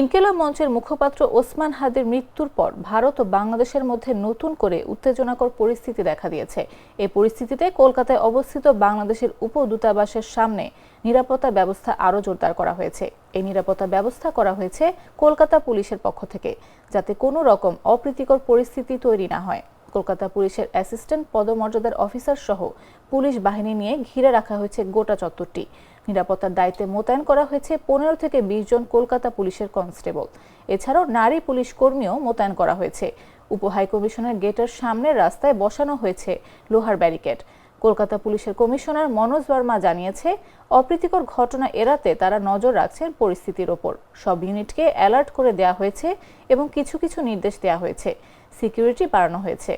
ইনকেলাব মঞ্চের মুখপাত্র ওসমান হাদির মৃত্যুর পর ভারত ও বাংলাদেশের মধ্যে নতুন করে উত্তেজনাকর পরিস্থিতি দেখা দিয়েছে। এই পরিস্থিতিতে কলকাতায় অবস্থিত বাংলাদেশের উপ দূতাবাসের সামনে নিরাপত্তা ব্যবস্থা আরও জোরদার করা হয়েছে। এই নিরাপত্তা ব্যবস্থা করা হয়েছে কলকাতা পুলিশের পক্ষ থেকে, যাতে কোনো রকম অপ্রীতিকর পরিস্থিতি তৈরি না হয়। কলকাতা পুলিশের অ্যাসিস্ট্যান্ট পদমর্যাদার অফিসার সহ পুলিশ বাহিনী নিয়ে ঘিরে রাখা হয়েছে গোটা চত্বরটি। নিরাপত্তার দায়িত্বে মোতায়েন করা হয়েছে পনেরো থেকে বিশ জন কলকাতা পুলিশের কনস্টেবল। এছাড়াও নারী পুলিশ কর্মীও মোতায়েন করা হয়েছে। উপ হাইকমিশনের গেটের সামনের রাস্তায় বসানো হয়েছে লোহার ব্যারিকেড। কলকাতা পুলিশের কমিশনার মনোজ বর্মা জানিয়েছে, অপ্রীতিকর ঘটনা এড়াতে তারা নজর রাখছেন পরিস্থিতির ওপর। সব ইউনিটকে অ্যালার্ট করে দেওয়া হয়েছে এবং কিছু কিছু নির্দেশ দেওয়া হয়েছে। সিকিউরিটি বাড়ানো হয়েছে।